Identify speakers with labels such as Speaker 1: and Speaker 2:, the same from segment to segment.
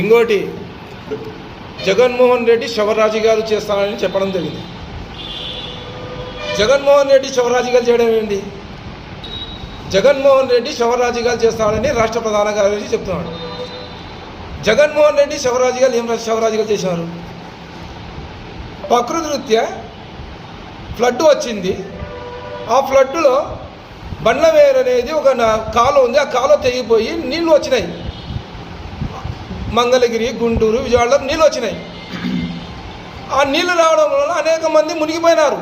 Speaker 1: ఇంకోటి జగన్మోహన్ రెడ్డి శివరాజు గారు చేస్తానని చెప్పడం జరిగింది. జగన్మోహన్ రెడ్డి శివరాజు గారు చేయడం ఏంటి? జగన్మోహన్ రెడ్డి శివరాజు గారు చేస్తానని రాష్ట్ర ప్రధాన కార్యదర్శి చెప్తున్నాడు. జగన్మోహన్ రెడ్డి శివరాజు గారు ఏం శివరాజు గారు చేశారు. ప్రకృతి రీత్యా ఫ్లడ్ వచ్చింది. ఆ ఫ్లడ్లో బండ్లవేరు అనేది ఒక కాలు ఉంది. ఆ కాలువ తెగిపోయి నీళ్ళు వచ్చినాయి. మంగళగిరి గుంటూరు విజయవాడలో నీళ్ళు వచ్చినాయి. ఆ నీళ్ళు రావడం వలన అనేక మంది మునిగిపోయినారు.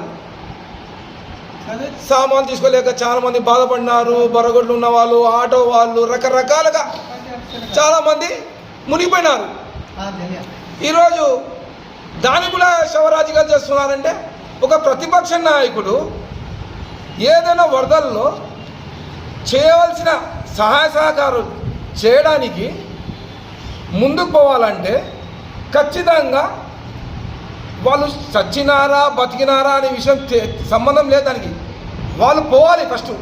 Speaker 1: సామాన్లు తీసుకోలేక చాలా మంది బాధపడినారు. బొరగొడ్లు ఉన్న వాళ్ళు ఆటో వాళ్ళు రకరకాలుగా చాలా మంది మునిగిపోయినారు. ఈరోజు దాన్ని కూడా శివరాజుగా చేస్తున్నారంటే ఒక ప్రతిపక్ష నాయకుడు ఏదైనా వరదల్లో చేయవలసిన సహాయ సహకారం చేయడానికి ముందుకు పోవాలంటే ఖచ్చితంగా వాళ్ళు చచ్చినారా బతికినారా అనే విషయం సంబంధం లేదు దానికి. వాళ్ళు పోవాలి ఫస్ట్.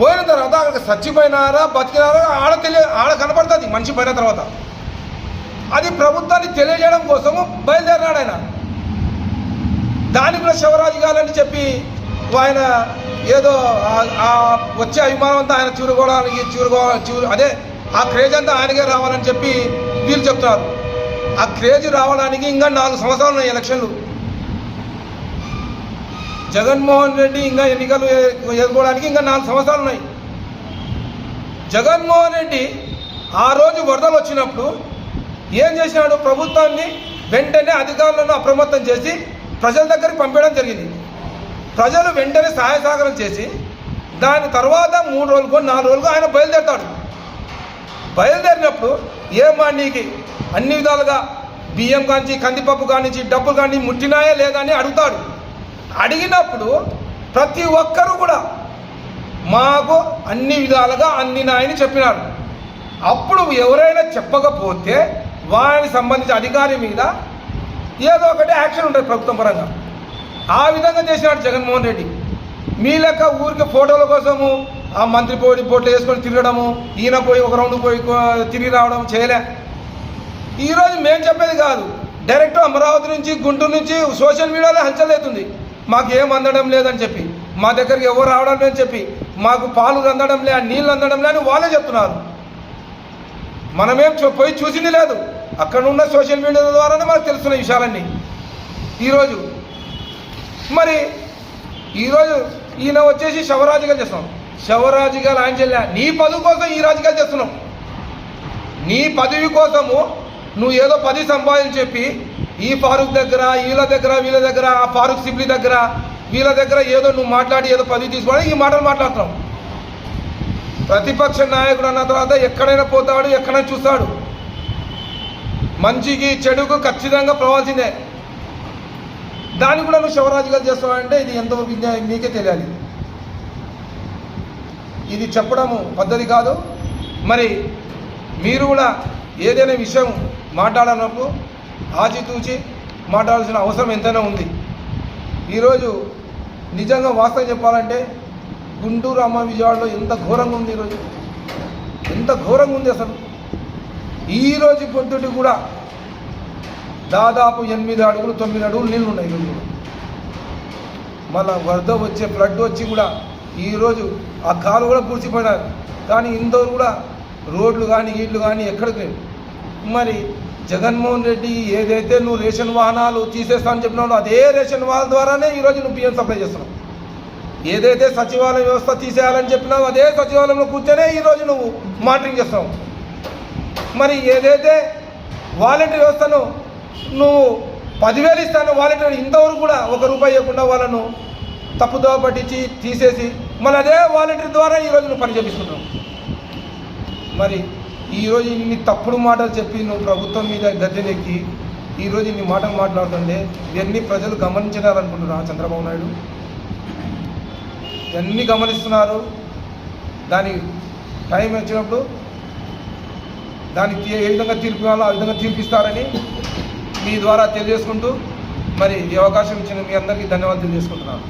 Speaker 1: పోయిన తర్వాత అక్కడ చచ్చిపోయినారా బతికినారా ఆడ తెలియ ఆడ కనపడుతుంది మనిషి పోయిన తర్వాత. అది ప్రభుత్వాన్ని తెలియజేయడం కోసము బయలుదేరినాడు ఆయన. దాని కూడా శివరాజు గారని చెప్పి ఆయన ఏదో ఆ- వచ్చే అభిమానం అంతా ఆయన చూరుకోవడానికి చూరుకో చూరు అదే ఆ క్రేజ్ అంతా ఆయనకే రావాలని చెప్పి వీళ్ళు చెప్తున్నారు. ఆ క్రేజ్ రావడానికి ఇంకా నాలుగు సంవత్సరాలు ఉన్నాయి ఎలక్షన్లు. జగన్మోహన్ రెడ్డి ఇంకా ఎన్నికలు ఎదుర్కోవడానికి ఇంకా నాలుగు సంవత్సరాలు ఉన్నాయి. జగన్మోహన్ రెడ్డి ఆ రోజు వరదలు వచ్చినప్పుడు ఏం చేసినాడు? ప్రభుత్వాన్ని వెంటనే అధికారులను అప్రమత్తం చేసి ప్రజల దగ్గరికి పంపించడం జరిగింది. ప్రజలు వెంటనే సహాయ సహకారం చేసి దాని తర్వాత మూడు రోజులకు నాలుగు రోజులకు ఆయన బయలుదేరతాడు. బయలుదేరినప్పుడు ఏమా నీకు అన్ని విధాలుగా బియ్యం కానించి కందిపప్పు కానించి డబ్బులు కానీ ముట్టినాయా లేదా అని అడుగుతాడు. అడిగినప్పుడు ప్రతి ఒక్కరూ కూడా మాకు అన్ని విధాలుగా అందినాయని చెప్పినారు. అప్పుడు ఎవరైనా చెప్పకపోతే వారికి సంబంధించిన అధికారి మీద ఏదో ఒకటి యాక్షన్ ఉంటుంది ప్రభుత్వం పరంగా. ఆ విధంగా చేసినాడు జగన్మోహన్ రెడ్డి. మీ లెక్క ఊరికి ఫోటోల కోసము ఆ మంత్రి పోయి పోట్లు వేసుకొని తిరగడము ఈయన పోయి ఒక రౌండ్ పోయి తిరిగి రావడం చేయలే. ఈరోజు మేము చెప్పేది కాదు. డైరెక్ట్ అమరావతి నుంచి గుంటూరు నుంచి సోషల్ మీడియాలో హల్చల్ మాకు ఏం అందడం లేదని చెప్పి మా దగ్గరికి ఎవరు రావడం లేదని చెప్పి మాకు పాలు అందడం లే నీళ్ళు అందడం లే అని వాళ్ళే చెప్తున్నారు. మనమేం పోయి చూసింది లేదు. అక్కడ ఉన్న సోషల్ మీడియా ద్వారానే మనకు తెలుస్తున్న విషయాలన్నీ. ఈరోజు మరి ఈరోజు ఈయన వచ్చేసి శవరాజుగా చేస్తున్నాం శవరాజుగా ఆయన చెల్లె నీ పదవి కోసం ఈ రాజకీయాలు చేస్తున్నాం నీ పదవి కోసము నువ్వు ఏదో పది సంపాదించి చెప్పి ఈ ఫారూక్ దగ్గర వీళ్ళ దగ్గర వీళ్ళ దగ్గర ఆ ఫారూక్ సిబ్లీ దగ్గర వీళ్ళ దగ్గర ఏదో నువ్వు మాట్లాడి ఏదో పదవి తీసుకోవడం ఈ మాటలు మాట్లాడుతున్నావు. ప్రతిపక్ష నాయకుడు అన్న తర్వాత ఎక్కడైనా పోతాడు ఎక్కడైనా చూస్తాడు. మంచికి చెడుకు ఖచ్చితంగా పోవాల్సిందే. దాన్ని కూడా నువ్వు శివరాజు గారు చేస్తావంటే ఇది ఎంతవరకు నీకే తెలియాలి. ఇది చెప్పడము పద్ధతి కాదు. మరి మీరు కూడా ఏదైనా విషయం మాట్లాడనప్పుడు ఆచితూచి మాట్లాడాల్సిన అవసరం ఎంతైనా ఉంది. ఈరోజు నిజంగా వాస్తవం చెప్పాలంటే గుంటూరు అమ్మ విజయవాడలో ఎంత ఘోరంగా ఉంది ఈరోజు. ఎంత ఘోరంగా ఉంది అసలు. ఈరోజు పొద్దుటి కూడా దాదాపు ఎనిమిది అడుగులు తొమ్మిది అడుగులు నీళ్ళు ఉన్నాయి ఈరోజు. మళ్ళా వరద వచ్చే ఫ్లడ్ వచ్చి కూడా ఈరోజు ఆ కాలు కూడా పూడ్చిపోయినారు కానీ ఇంతవరకు కూడా రోడ్లు కానీ ఈడ్లు కానీ ఎక్కడికి లేవు. మరి జగన్మోహన్ రెడ్డి ఏదైతే నువ్వు రేషన్ వాహనాలు తీసేస్తానని చెప్పినావు అదే రేషన్ వాహనాల ద్వారానే ఈరోజు నువ్వు బియ్యం సప్లై చేస్తున్నావు. ఏదైతే సచివాలయ వ్యవస్థ తీసేయాలని చెప్పినావు అదే సచివాలయంలో కూర్చొనే ఈరోజు నువ్వు మానిటరింగ్ చేస్తున్నావు. మరి ఏదైతే వాలంటీర్ వ్యవస్థను నువ్వు పదివేలు ఇస్తాను వాలంటీర్ ఇంతవరకు కూడా ఒక రూపాయి ఇవ్వకుండా వాళ్ళను తప్పుదోవ పట్టించి తీసేసి మళ్ళీ అదే వాలంటీర్ ద్వారా ఈరోజు నువ్వు పని చేపిస్తున్నావు మరి ఈరోజు ఇన్ని తప్పుడు మాటలు చెప్పి నువ్వు ప్రభుత్వం మీద గద్దెనెక్కి ఈరోజు ఇన్ని మాటలు మాట్లాడుతుంటే ఇవన్నీ ప్రజలు గమనించినారనుకుంటున్నా చంద్రబాబు నాయుడు? ఇవన్నీ గమనిస్తున్నారు? దాని టైం వచ్చినప్పుడు దానికి ఏ విధంగా తీర్పు ఆ విధంగా తీర్పిస్తారని మీ ద్వారా తెలియజేసుకుంటూ మరి ఈ అవకాశం ఇచ్చిన మీ అందరికీ ధన్యవాదాలు తెలియజేసుకుంటున్నాను.